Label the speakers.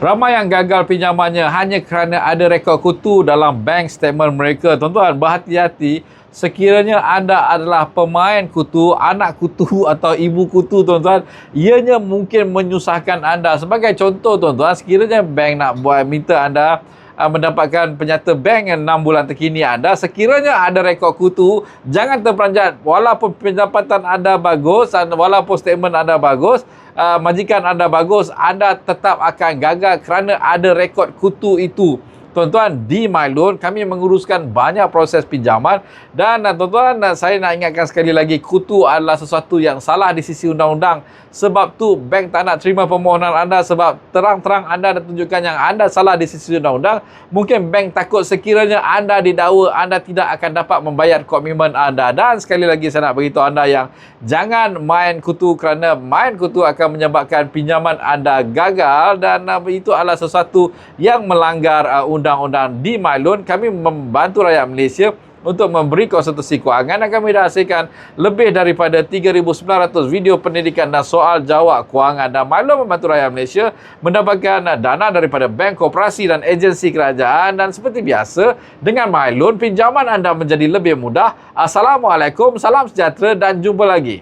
Speaker 1: Ramai yang gagal pinjamannya hanya kerana ada rekod kutu dalam bank statement mereka. Tuan-tuan, berhati-hati sekiranya anda adalah pemain kutu, anak kutu atau ibu kutu tuan-tuan, ianya mungkin menyusahkan anda. Sebagai contoh tuan-tuan, sekiranya bank nak buat minta anda uh, mendapatkan penyata bank yang 6 bulan terkini anda sekiranya ada rekod kutu jangan terperanjat walaupun pendapatan anda bagus walaupun statement anda bagus uh, majikan anda bagus anda tetap akan gagal kerana ada rekod kutu itu Tuan-tuan, di MyLoan kami menguruskan banyak proses pinjaman dan tuan-tuan saya nak ingatkan sekali lagi kutu adalah sesuatu yang salah di sisi undang-undang. Sebab tu bank tak nak terima permohonan anda sebab terang-terang anda dah tunjukkan yang anda salah di sisi undang-undang. Mungkin bank takut sekiranya anda didakwa anda tidak akan dapat membayar komitmen anda. Dan sekali lagi saya nak beritahu anda yang jangan main kutu kerana main kutu akan menyebabkan pinjaman anda gagal dan itu adalah sesuatu yang melanggar uh, undang-undang di MyLoan kami membantu rakyat Malaysia untuk memberi konsultasi kewangan dan kami dah hasilkan lebih daripada 3,900 video pendidikan dan soal jawab kewangan dan MyLoan membantu rakyat Malaysia mendapatkan dana daripada bank, koperasi dan agensi kerajaan dan seperti biasa dengan MyLoan pinjaman anda menjadi lebih mudah. Assalamualaikum, salam sejahtera dan jumpa lagi.